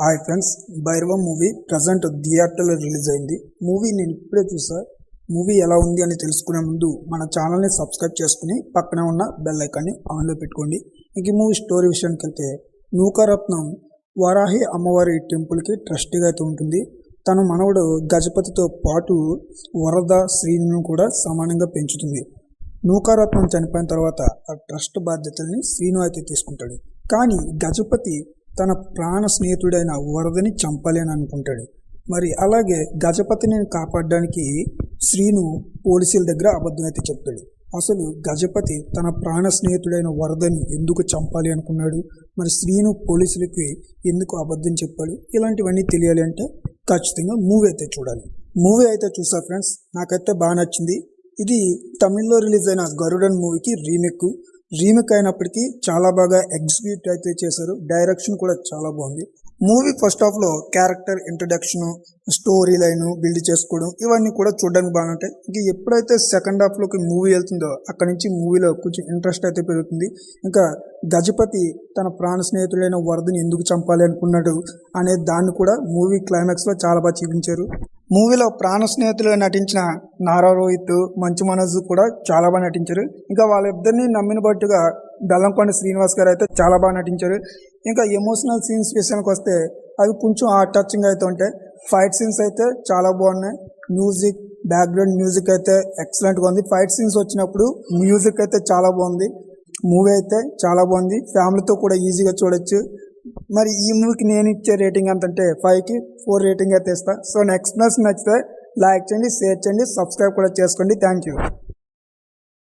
Hi friends Bhairava movie present థియేటర్లో release అయింది. Movie నేను ఇప్పుడే చూసా. మూవీ ఎలా ఉంది అని తెలుసుకునే ముందు మన ఛానల్ని సబ్స్క్రైబ్ చేసుకుని పక్కనే ఉన్న బెల్ ఐకాన్ని ఆన్లో పెట్టుకోండి. ఇంక ఈ మూవీ స్టోరీ విషయానికి వెళ్తే నూకారత్నం వారాహి అమ్మవారి టెంపుల్కి ట్రస్టీగా అయితే ఉంటుంది. తన మనవడు గజపతితో పాటు వరద శ్రీను కూడా సమానంగా పెంచుతుంది. నూకారత్నం చనిపోయిన తర్వాత ఆ ట్రస్ట్ బాధ్యతల్ని శ్రీను అయితే తీసుకుంటాడు. కానీ గజపతి తన ప్రాణ స్నేహితుడైన వరదని చంపాలని అనుకుంటాడు. మరి అలాగే గజపతిని కాపాడడానికి శ్రీను పోలీసుల దగ్గర అబద్ధం అయితే చెప్తాడు. అసలు గజపతి తన ప్రాణ స్నేహితుడైన వరదని ఎందుకు చంపాలి అనుకున్నాడు? మరి శ్రీను పోలీసులకి ఎందుకు అబద్ధం చెప్పాడు? ఇలాంటివన్నీ తెలియాలి అంటే ఖచ్చితంగా మూవీ అయితే చూడాలి. మూవీ అయితే చూసా ఫ్రెండ్స్. నాకైతే బాగా నచ్చింది. ఇది తమిళ్ళో రిలీజ్ అయిన గరుడన్ మూవీకి రీమేక్. రీమేక్ అయినప్పటికీ చాలా బాగా ఎగ్జిక్యూట్ అయితే చేశారు. డైరెక్షన్ కూడా చాలా బాగుంది. మూవీ ఫస్ట్ హాఫ్లో character introduction story line build చేసుకోవడం ఇవన్నీ కూడా చూడడానికి బాగుంటాయి ఇంకా ఎప్పుడైతే సెకండ్ హాఫ్లోకి మూవీ వెళ్తుందో అక్కడ నుంచి మూవీలో కొంచెం ఇంట్రెస్ట్ అయితే పెరుగుతుంది. ఇంకా గజపతి తన ప్రాణ స్నేహితుడైన వరదని ఎందుకు చంపాలి అనుకున్నాడు అనే దాన్ని కూడా మూవీ క్లైమాక్స్లో చాలా బాగా చూపించారు. మూవీలో ప్రాణ స్నేహితులుగా నటించిన నారా రోహిత్ మంచు మనోజ్ కూడా చాలా బాగా నటించారు. ఇంకా వాళ్ళిద్దరిని నమ్మిన బట్టుగా బెల్లంకొండ శ్రీనివాస్ గారు అయితే చాలా బాగా నటించారు. ఇంకా ఎమోషనల్ సీన్స్ విషయానికి వస్తే అవి కొంచెం హార్ట్ టచింగ్ అయితే ఉంటాయి ఫైట్ సీన్స్ అయితే చాలా బాగున్నాయి. మ్యూజిక్ బ్యాక్గ్రౌండ్ మ్యూజిక్ అయితే ఎక్సలెంట్గా ఉంది. ఫైట్ సీన్స్ వచ్చినప్పుడు మ్యూజిక్ అయితే చాలా బాగుంది. మూవీ అయితే చాలా బాగుంది. ఫ్యామిలీతో కూడా ఈజీగా చూడొచ్చు. మరి ఈ మూవీకి నేను ఇచ్చే రేటింగ్ ఎంత అంటే ఫైవ్కి ఫోర్ రేటింగ్ అయితే ఇస్తాను సో నెక్స్ట్ నచ్చితే లైక్ చేయండి షేర్ చేయండి సబ్స్క్రైబ్ కూడా చేసుకోండి. Thank you